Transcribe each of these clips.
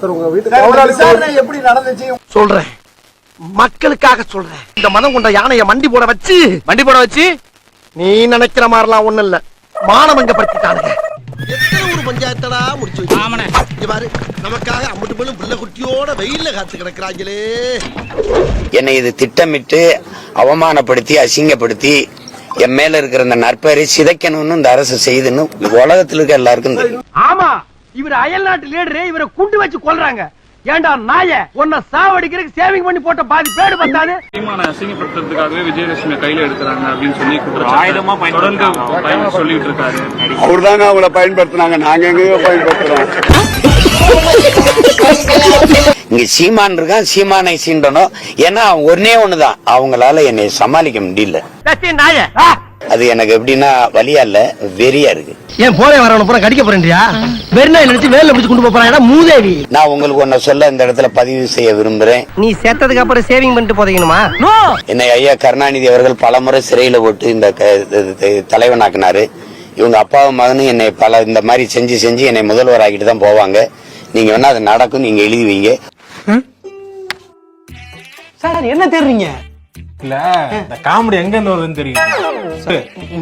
Sir உங்க வீட்டுக்கு விசாரணை எப்படி நடந்துச்சு? சொல்றேன். மக்களுக்காக சொல்றேன். இந்த மதம் கொண்ட யானைய மண்டி போட வச்சு வண்டி போட வச்சு? நீ நினைக்கிற மாதிரிலாம் ஒண்ணு இல்ல. மானவங்க படுத்திட்டானுங்க எத்தனை ஒரு பஞ்சாயத்தடா முடிச்சு பாரு நமக்காக அம்பட்டு போலும் பிள்ளை குட்டியோட காத்து கிடக்குறாங்களே. என்னை இது திட்டமிட்டு அவமானப்படுத்தி அசிங்கப்படுத்தி என் மேல இருக்கிற இந்த நற்பெயரை சிதைக்கணும்னு இந்த அரசு செய்துன்னு உலகத்துல இருக்க எல்லாருக்கும் தெரியும். ஆமா. இவர் அயல் நாட்டு லீடரு இவரை குண்டு வச்சு கொல்றாங்க. ஏண்டா நாய உன்னை சாவடிக்கிறதுக்கு சேவிங் பண்ணி போட்ட பாதி பேடு பத்தாது? சீமானை அசிங்கப்படுத்துறதுக்காகவே விஜயலட்சுமி கையில எடுக்கிறாங்க அப்படின்னு சொல்லி குற்றச்சாட்டு தொடர்ந்து சொல்லிட்டு இருக்காரு அவர் தாங்க அவங்கள பயன்படுத்தினாங்க. நாங்க எங்கேயோ பயன்படுத்துறோம். இங்க சீமான் இருக்கான் சீமானை சீண்டணும். ஏன்னா ஒன்னே ஒண்ணுதான். அவங்களால என்னை சமாளிக்க முடியல. நாய அது எனக்கு எப்படின்னா வலியா இல்ல வெறியா இருக்கு. ஏன் போறேன் வரவன பூரா கடிக்க போறேன்றியா? வெறுநாய் நினைச்சு வேலை பிடிச்சு கொண்டு போறாடா மூதேவி. நான் உங்களுக்கு ஒன்ன சொல்ல இந்த இடத்துல பதிவு செய்ய விரும்புறேன். நீ செத்ததுக்கு அப்புறம் சேவிங் பண்ணிட்டு போதீங்கணுமா? என்னை ஐயா கருணாநிதி அவர்கள் பலமுறை சிறையில போட்டு இந்த தலைவனாக்குனாரு. இவங்க அப்பாவும் மகனும் என்னை பல இந்த மாதிரி செஞ்சு செஞ்சு என்னை முதல்வர் ஆக்கிட்டு தான் போவாங்க. நீங்க வேணா அது நடக்கும் நீங்க எழுதி வைங்க. சார் என்ன தேடுறீங்க? இல்ல இந்த காமெடி எங்க இருந்து வருதுன்னு தெரியும்?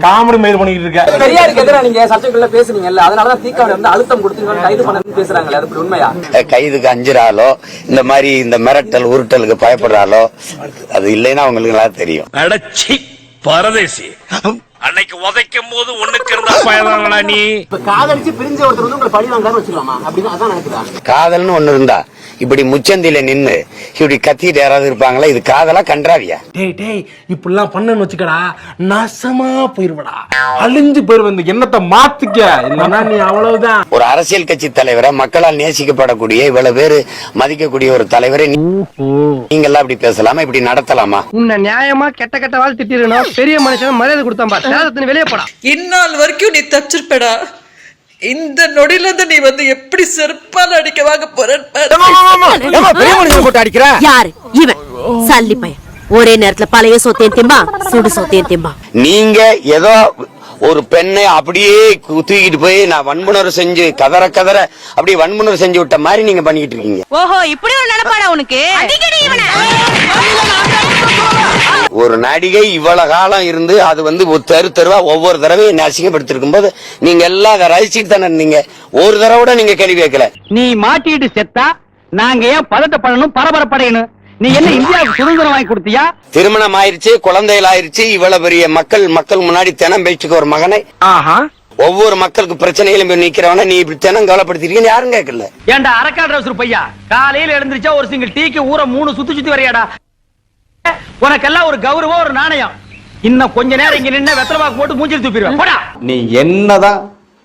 காமெடி மயிர் பண்ணிட்டு இருக்க. பெரியாருக்கு எதிராக நீங்க சர்ச்சைக்குள்ள பேசுனீங்கல்ல அதனாலதான் தீக்காவில வந்து அழுத்தம் கொடுத்து கைது பண்ணணும்னு பேசுறாங்களே அது உண்மையா? கைதுக்கு அஞ்சுறாலோ இந்த மாதிரி இந்த மிரட்டல் உருட்டலுக்கு பயப்படுறாலோ அது இல்லைன்னா அவங்களுக்கு நல்லா தெரியும். அடச்சி பரதேசி. அன்னைக்கு உதைக்கும் போது ஒண்ணுக்கு இருந்தா பயதாங்களா நீ? இப்ப காதலிச்சு பிரிஞ்ச ஒருத்தர் வந்து உங்களை பழி வாங்காரு வச்சுக்கலாமா? அப்படின்னு அதான் நினைக்கிறேன். காதல்னு ஒண்ணு இருந்தா இப்படி முச்சந்தில நின்னு இப்படி கத்திட்டு யாராவது இருப்பாங்களா? இது காதலா கன்றாவியா? டேய் டேய் இப்படிலாம் பண்ணன்னு வச்சுக்கடா நாசமா போயிருவடா. அழிஞ்சு போயிருவ இந்த எண்ணத்தை மாத்திக்க. இல்லன்னா நீ அவ்வளவுதான். ஒரு அரசியல் கட்சி தலைவரை மக்களால் நேசிக்கப்படக்கூடிய இவ்வளவு பேரு மதிக்கக்கூடிய ஒரு தலைவரை நீ- நீங்கெல்லாம் இப்படி பேசலாமா? இப்படி நடத்தலாமா? உன்னை நியாயமா கெட்ட கெட்ட வாழ் திட்டிருக்கணும் பெரிய மனுஷன் மரியாதை கொடுத்தான் சேதத்தின் வெளியே போடா. இந்நாள் வரைக்கும் நீ தப்பிச்சிருப்படா இந்த நொடியில இருந்து நீ வந்து எப்படி செருப்பால அடிக்க வாங்க போறேன்னு பெரிய மனுஷன் போட்டு அடிக்கிற? யாரு? இவன். சல்லி பையன். ஒரே நேரத்துல பழைய சொத்தையும் திம்பா சுடு சொத்தையும் திம்பா. நீங்க ஏதோ ஒரு பெண்ணை அப்படியே தூக்கிட்டு போய் நான் வன்முணர்வு செஞ்சு கதற கதற அப்படியே வன்முணர்வு செஞ்சு விட்ட மாதிரி நீங்க பண்ணிக்கிட்டு இருக்கீங்க. ஓஹோ இப்படி ஒரு நினைப்பாடா உனக்கு? ஒரு நடிகை இவ்வளவு காலம் இருந்து அது வந்து தெரு தெருவா ஒவ்வொரு தடவையும் என்னை அசிங்கப்படுத்திருக்கும் போது நீங்க எல்லாம் அதை ரசிச்சுட்டு தானே இருந்தீங்க. ஒரு தடவை கூட நீங்க கேள்வி கேட்கல. நீ மாட்டிட்டு செத்தா நாங்க ஏன் பதட்டப்படணும் பரபரப்படையணும்? நீ என்ன இந்தியாவுக்கு சுதந்திரம் வாங்கி கொடுத்தியா? திருமணம் ஆயிருச்சு குழந்தைகள் ஆயிருச்சு இவ்வளவு பெரிய மக்கள் மக்கள் முன்னாடி தினம் பேச்சுக்கு ஒரு மகனை. ஆஹா. ஒவ்வொரு மக்களுக்கு பிரச்சனைகளும் போய் நிக்கிறவன நீ இப்படி தினம் கவலைப்படுத்திருக்கீங்க யாரும் கேட்கல. ஏன்டா அரக்காடு ரோசர் பையா? காலையில எழுந்திருச்சா ஒரு சிங்கிள் டீக்கு ஊரை மூணு சுத்தி சுத்தி வரையாடா. உனக்கெல்லாம் ஒரு கௌரவம் ஒரு நாணயம். இன்னும் கொஞ்ச நேரம் இங்க நின்னு வெத்தலை பாக்கு போட்டு மூஞ்சில் துப்பிடுவேன் போடா. நீ என்னதான்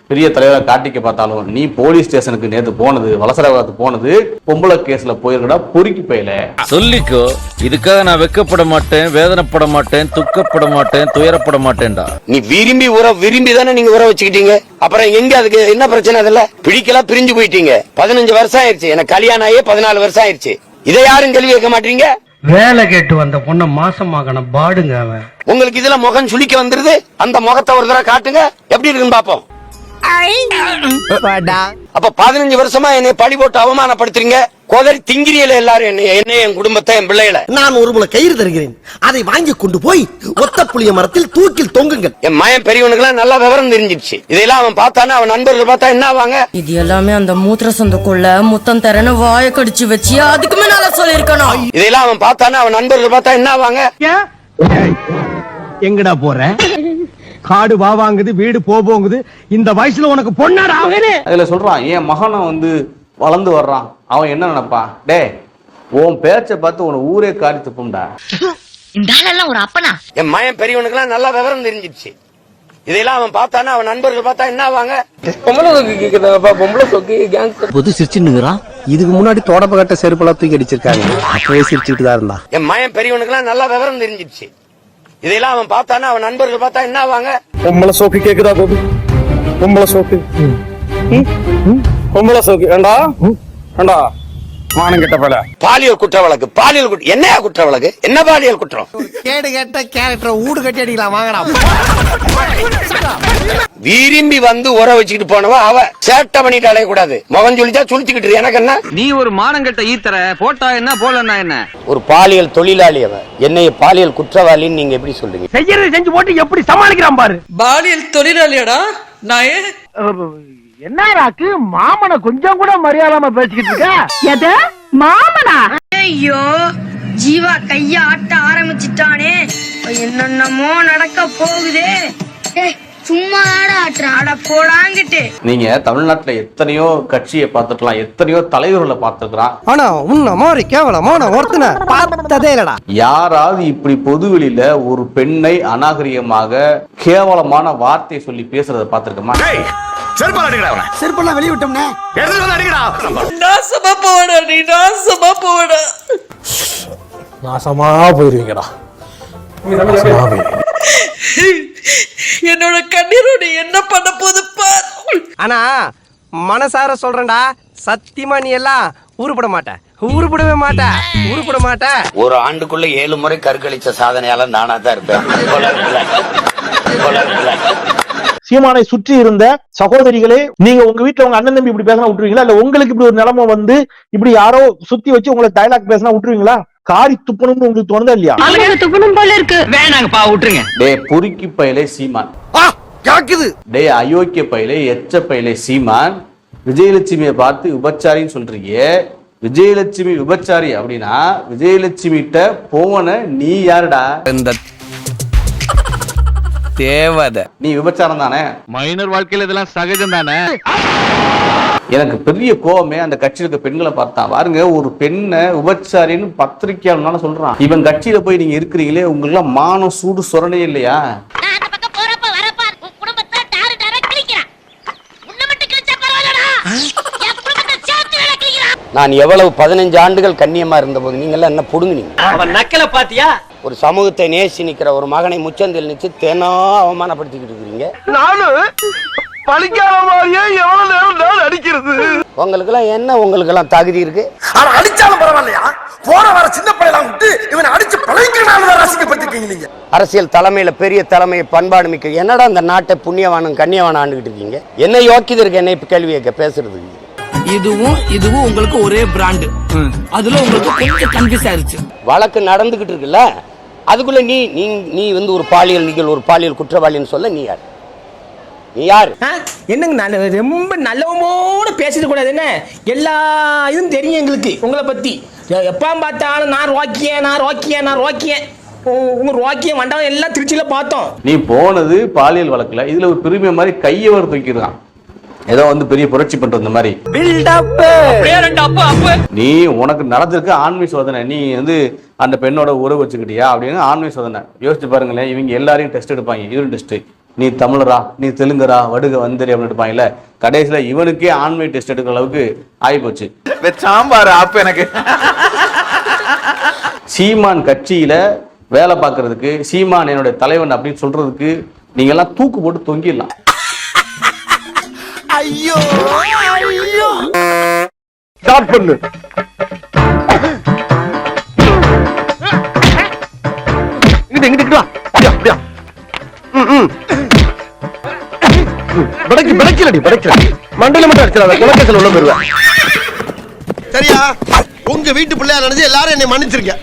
பெரிய தலைவரை காட்டிக்க பார்த்தாலும் நீ போலீஸ் ஸ்டேஷனுக்கு நேத்து போனது வலசரவாதத்து போனது பொம்பளை கேஸ்ல போயிருக்கடா பொறுக்கி போயில. சொல்லிக்கோ இதுக்காக நான் வெக்கப்பட மாட்டேன் வேதனைப்பட மாட்டேன் துக்கப்பட மாட்டேன் துயரப்பட மாட்டேன்டா. நீ விரும்பி உற விரும்பி தானே நீங்க உற வச்சுக்கிட்டீங்க? அப்புறம் எங்க அதுக்கு என்ன பிரச்சனை அதுல பிடிக்கலாம் பிரிஞ்சு போயிட்டீங்க. பதினஞ்சு வருஷம் ஆயிருச்சு எனக்கு கல்யாணம் ஆகி பதினாலு வருஷம் ஆயிருச்சு இதை யாரும் கேள்வி கேட்க மாட்டீங்க? வேலை கேட்டு வந்த பொண்ண மாசமாகன பாடுங்க அவன். உங்களுக்கு இதுல முகம் சுளிக்க வந்துருது? அந்த முகத்தை ஒரு தடவை காட்டுங்க. எப்படி இருக்குன்னு பாப்போம் அப்ப பதினஞ்சு வருஷமா என்னை பழி போட்டு அவமானப்படுத்துறீங்க? கோதரி திங்கிரியல எல்லாரும் என்ன என்ன என் குடும்பத்தை என் பிள்ளைகளை. நான் ஒரு முளை கயிறு தருகிறேன். அதை வாங்கி கொண்டு போய் ஒத்த புளிய மரத்தில் தூக்கில் தொங்குங்கள். என் மயன் பெரியவனுக்கு நல்லா விவரம் தெரிஞ்சிருச்சு இதெல்லாம் அவன் பார்த்தானே? அவன் நண்பர்கள் பார்த்தா என்ன ஆவாங்க? இது எல்லாமே அந்த மூத்திர சொந்தக்குள்ள முத்தம் தரன்னு வாய கடிச்சு வச்சு அதுக்கு மேல சொல்லிருக்கணும் இதெல்லாம் அவன் பார்த்தானே? அவன் நண்பர்கள் பார்த்தா என்ன ஆவாங்க? எங்கடா போற? காடு வா வாங்குது வீடு போ போங்குது இந்த வயசுல உனக்கு பொண்ணாடா அவனே? அதுல சொல்றான் என் மகனை வந்து வளர்ந்து வர்றான். அவன் என்ன நினைப்பான் டேய் உன் பேச்சை பார்த்து உன ஊரே காரி துப்பும்டா. இந்த ஆளெல்லாம் ஒரு அப்பனா? என் மயன் பெரியவனுக்கு நல்லா விவரம் தெரிஞ்சிருச்சு இதெல்லாம் அவன் பார்த்தானே? அவன் நண்பர்கள் பார்த்தா என்ன ஆவாங்க? பொம்பளை சொக்கு கேக்குதாப்பா பொம்பளை சொக்கு கேங் பொது சிரிச்சுன்னுங்கிறான் இதுக்கு முன்னாடி தொடப்ப கட்ட செருப்பெல்லாம் தூக்கி அடிச்சிருக்காங்க. அப்பவே சிரிச்சுட்டு தான் இருந்தா என் மயன் பெரியவனுக்கு நல்லா விவரம் தெரிஞ்சிருச்சு இதெல்லாம் அவன் பார்த்தானே அவன் நண்பர்கள் பார்த்தா என்ன ஆவாங்க? பொம்பளை சோக்கு கேக்குதா கோபி? பொம்பளை சோக்கு. பொம்பளை சோக்கு. ஏண்டா? ஏண்டா? மானம் கெட்ட பல. பாலியல் குற்ற வழக்கு பாலியல் குற்ற என்னையா குற்ற வழக்கு என்ன பாலியல் குற்றம்? கேடு கேட்ட கேரக்டர் ஊடு கட்டி அடிக்கலாம் வாங்கடா. விரும்பி வந்து உற வச்சுக்கிட்டு போனவ அவ சேட்டை பண்ணிட்டு அலையக்கூடாது. முகம் சொல்லிச்சா சுழிச்சுக்கிட்டு. எனக்கு என்ன? நீ ஒரு மானங்கட்ட ஈத்தர போட்டா என்ன போலன்னா என்ன? ஒரு பாலியல் தொழிலாளி அவ. என்னைய பாலியல் குற்றவாளின்னு நீங்க எப்படி சொல்றீங்க? செய்யறது செஞ்சு போட்டு எப்படி சமாளிக்கிறான் பாரு. பாலியல் தொழிலாளியாடா நான் என்ன ராக்கு மாமனை கொஞ்சம் கூட மரியாதாம பேசிக்கிட்டு இருக்க? எது? மாமனா? ஐயோ ஜீவா கைய ஆட்ட ஆரம்பிச்சிட்டானே. என்னென்னமோ நடக்க போகுதே. சும்மா போடாங்கிட்டு. நீங்க தமிழ்நாட்டுல எத்தனையோ கட்சியை பார்த்துக்கலாம் எத்தனையோ தலைவர்களை பார்த்துக்கலாம் ஆனா உன்ன மாதிரி கேவலமான ஒருத்தனை பார்த்ததே இல்லடா. யாராவது இப்படி பொதுவெளியில ஒரு பெண்ணை அநாகரிகமாக கேவலமான வார்த்தை சொல்லி பேசுறத பார்த்திருக்கோமா? செருப்பெல்லாம் வெளிய விட்டோம்னே. நாசமா போடா நீ நாசமா போடா நாசமா போயிருவீங்கடா. நாசமா போயிருவீங்க. என்னோட கண்ணீரோட என்ன பண்ண போது பார். ஆனா மனசார சொல்றேன்டா சத்தியமா நீ எல்லாம் உருப்பட மாட்ட. உருப்படவே மாட்ட. உருப்பட மாட்ட. ஒரு ஆண்டுக்குள்ள ஏழு முறை கருக்கழிச்ச சாதனையால நானா தான் இருப்பேன். சீமானை சுற்றி இருந்த சகோதரிகளே நீங்க உங்க வீட்டுல உங்க அண்ணன் தம்பி இப்படி பேசினா விட்டுருவீங்களா? இல்ல உங்களுக்கு இப்படி ஒரு நிலைமை வந்து இப்படி யாரோ சுத்தி வச்சு உங்களை டைலாக் பேசினா விட்டுருவீங்களா? காரி துப்பணும்னு உங்களுக்கு தோணுதா இல்லையா? துப்பணும் போல இருக்கு. வேணாங்கப்பா விட்டுருங்க. டே பொறுக்கி பயிலே சீமான். கேக்குது. டே அயோக்கிய பயிலே எச்ச பயிலே சீமான். விஜயலட்சுமியை பார்த்து விபச்சாரின்னு சொல்றீங்க. விஜயலட்சுமி விபச்சாரி அப்படின்னா விஜயலட்சுமிகிட்ட போன நீ யாருடா? இந்த தேவதை. நீ விபச்சாரம் தானே? மைனர் வாழ்க்கையில இதெல்லாம் சகஜம் தானே? எனக்கு பெரிய கோவமே அந்த கட்சியில இருக்க பெண்களை பார்த்தா. பாருங்க ஒரு பெண்ணை விபச்சாரின்னு பத்திரிக்கையாளனால சொல்றான். இவன் கட்சியில போய் நீங்க இருக்கிறீங்களே உங்களுக்கு மானம் சூடு சொரணே இல்லையா? நான் அந்த பக்கம் போறப்ப வரப்ப உன் குடும்பத்தை டாரு டாரா கிழிக்கிறான். உன்னை மட்டும் கிழிச்சா பரவாயில்லடா. என் குடும்பத்தை சேர்த்து வேலை கிழிக்கிறான். நான் எவ்வளவு பதினஞ்சு ஆண்டுகள் கண்ணியமா இருந்தபோது நீங்க எல்லாம் என்ன புடுங்குனீங்க? அவன் நக்கல பாத்தியா ஒரு சமூகத்தை நேசி நிக்கிற ஒரு மகனை முச்சந்தில் நிச்சு தேனா அவமானப்படுத்திக்கிட்டு இருக்கிறீங்க. நானும் பழிக்காத மாதிரியே எவ்வளவு நேரம் நான் அடிக்கிறது? உங்களுக்கு எல்லாம் என்ன? உங்களுக்கு எல்லாம் தகுதி இருக்கு? ஆனா அடிச்சாலும் பரவாயில்லையா? போற வர சின்ன பிள்ளைலாம் விட்டு இவனை அடிச்சு பழகிக்கிறனால ரசிக்கப்பட்டிருக்கீங்க நீங்க. அரசியல் தலைமையில பெரிய தலைமை பண்பாடு மிக்க என்னடா இந்த நாட்டை புண்ணியவானும் கண்ணியவானும் ஆண்டுகிட்டு இருக்கீங்க? என்ன யோக்கியது இருக்கு? என்ன இப்ப கேள்வி கேட்க பேசுறதுக்கு. இதுவும் இதுவும் உங்களுக்கு ஒரே பிராண்டு அதுல உங்களுக்கு கொஞ்சம் கன்ஃபியூஸ் ஆயிருச்சு. வழக்கு நடந்துகிட்டு இருக்குல்ல? அதுக்குள்ள நீ நீ நீ வந்து ஒரு பாலியல் நிகழ் ஒரு பாலியல் குற்றவாளின்னு சொல்ல நீ யார்? நீ யார்? என்னங்க நல்ல ரொம்ப நல்லவமோட பேசிட்டு கூடாது என்ன? எல்லா இதுவும் தெரியும் எங்களுக்கு உங்களை பத்தி. எ- எப்ப பார்த்தாலும் நான் ரோக்கியன் நான் ரோக்கியன் நான் ரோக்கியன். உங்க ரோக்கியம் வண்டவன் எல்லாம் திருச்சியில பார்த்தோம். நீ போனது பாலியல் வழக்குல இதுல ஒரு பெருமை மாதிரி கையை வர தூக்கிருக்கான் ஏதோ வந்து பெரிய புரட்சி பண்ற இந்த மாதிரி. நீ உனக்கு நடந்திருக்க ஆண்மை சோதனை நீ வந்து அந்த பெண்ணோட உறவு வச்சுக்கிட்டியா அப்படின்னு ஆண்மை சோதனை. யோசிச்சு பாருங்களேன் இவங்க எல்லாரையும் டெஸ்ட் எடுப்பாங்க யூரின் டெஸ்ட் நீ தமிழரா நீ தெலுங்கரா வடுக வந்தரி அப்படின்னு எடுப்பாங்கல்ல கடைசியில இவனுக்கே ஆண்மை டெஸ்ட் எடுக்கிற அளவுக்கு ஆகி போச்சு சாம்பார் அப்ப எனக்கு. சீமான் கட்சியில வேலை பார்க்கறதுக்கு சீமான் என்னுடைய தலைவன் அப்படின்னு சொல்றதுக்கு நீங்க எல்லாம் தூக்கு போட்டு தொங்கிடலாம். ஐயோ ஐயோ. ஸ்டார்ட் பண்ணு இங்கிட்டு இங்கிட்டு வா. அப்படியா அப்படியா. ம், ம். படைக்கு படைக்கலடி படைக்கல மண்டையில மட்டும் அடிச்சிடாத குலக்கேசல் உள்ள போயிருவேன் சரியா? உங்க வீட்டு பிள்ளையா நினைச்சு எல்லாரும் என்னை மன்னிச்சிருக்க